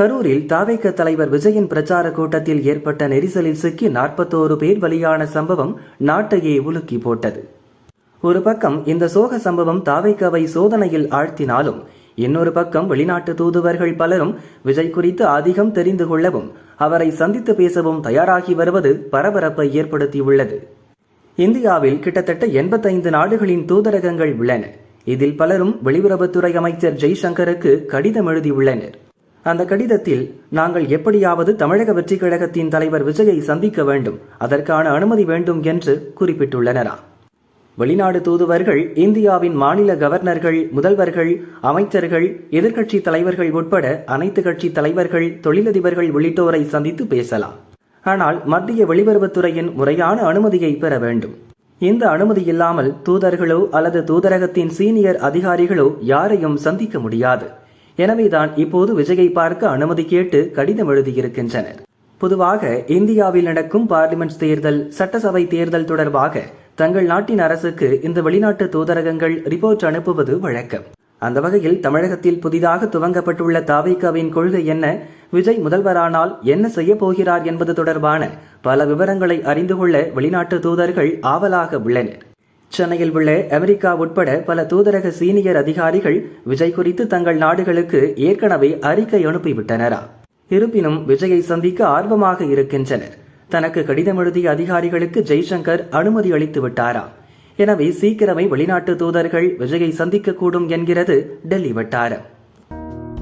கரூரில் தாவேக தலைவர் விஜயின் பிரச்சார கூட்டத்தில் ஏற்பட்ட நெரிசலில் சிக்கி நாற்பத்தோரு பேர் பலியான சம்பவம் நாட்டையே உலுக்கி போட்டது. ஒரு பக்கம் இந்த சோக சம்பவம் தாவேக்கவை சோதனையில் ஆழ்த்தினாலும் இன்னொரு பக்கம் வெளிநாட்டு தூதுவர்கள் பலரும் விஜய் குறித்து அதிகம் தெரிந்து கொள்ளவும் அவரை சந்தித்து பேசவும் தயாராகி வருவது பரபரப்பை ஏற்படுத்தியுள்ளது. இந்தியாவில் கிட்டத்தட்ட எண்பத்தைந்து நாடுகளின் தூதரகங்கள் உள்ளன. இதில் பலரும் வெளியுறவுத்துறை அமைச்சர் ஜெய்சங்கருக்கு கடிதம் எழுதியுள்ளனர். அந்த கடிதத்தில் நாங்கள் எப்படியாவது தமிழக வெற்றிக் கழகத்தின் தலைவர் விஜயை சந்திக்க வேண்டும். அதற்கான அனுமதி வேண்டும் என்று குறிப்பிட்டுள்ளனரா. வெளிநாடு தூதுவர்கள் இந்தியாவின் மாநில கவர்னர்கள் முதல்வர்கள் அமைச்சர்கள் எதிர்க்கட்சி தலைவர்கள் உட்பட அனைத்து கட்சி தலைவர்கள் தொழிலதிபர்கள் உள்ளிட்டோரை சந்தித்து பேசலாம். ஆனால் மத்திய வெளியுறவுத்துறையின் முறையான அனுமதியை பெற வேண்டும். இந்த அனுமதி இல்லாமல் தூதர்களோ அல்லது தூதரகத்தின் சீனியர் அதிகாரிகளோ யாரையும் சந்திக்க முடியாது. எனவேதான் இப்போது விஜயை பார்க்க அனுமதி கேட்டு கடிதம் எழுதியிருக்கின்றனர். பொதுவாக இந்தியாவில் நடக்கும் பார்லிமெண்ட் தேர்தல் சட்டசபை தேர்தல் தொடர்பாக தங்கள் நாட்டின் அரசுக்கு இந்த வெளிநாட்டு தூதரகங்கள் ரிப்போர்ட் அனுப்புவது வழக்கம். அந்த வகையில் தமிழகத்தில் புதிதாக துவங்கப்பட்டுள்ள தாவேக்காவின் கொள்கை என்ன விஜய் முதல்வரானால் என்ன செய்ய போகிறார் என்பது தொடர்பான பல விவரங்களை அறிந்து கொள்ள வெளிநாட்டு தூதர்கள் ஆவலாக உள்ளனர். சென்னையில் உள்ள அமெரிக்கா உட்பட பல தூதரக சீனியர் அதிகாரிகள் விஜய் குறித்து தங்கள் நாடுகளுக்கு ஏற்கனவே அறிக்கை அனுப்பிவிட்டனரா? இருப்பினும் விஜயை சந்திக்க ஆர்வமாக இருக்கின்றனர். தனக்கு கடிதம் எழுதிய அதிகாரிகளுக்கு ஜெய்சங்கர் அனுமதி அளித்து விட்டாரா? எனவே சீக்கிரமே வெளிநாட்டு தூதர்கள் விஜயை சந்திக்கக்கூடும் என்கிறது டெல்லி வட்டாரம்.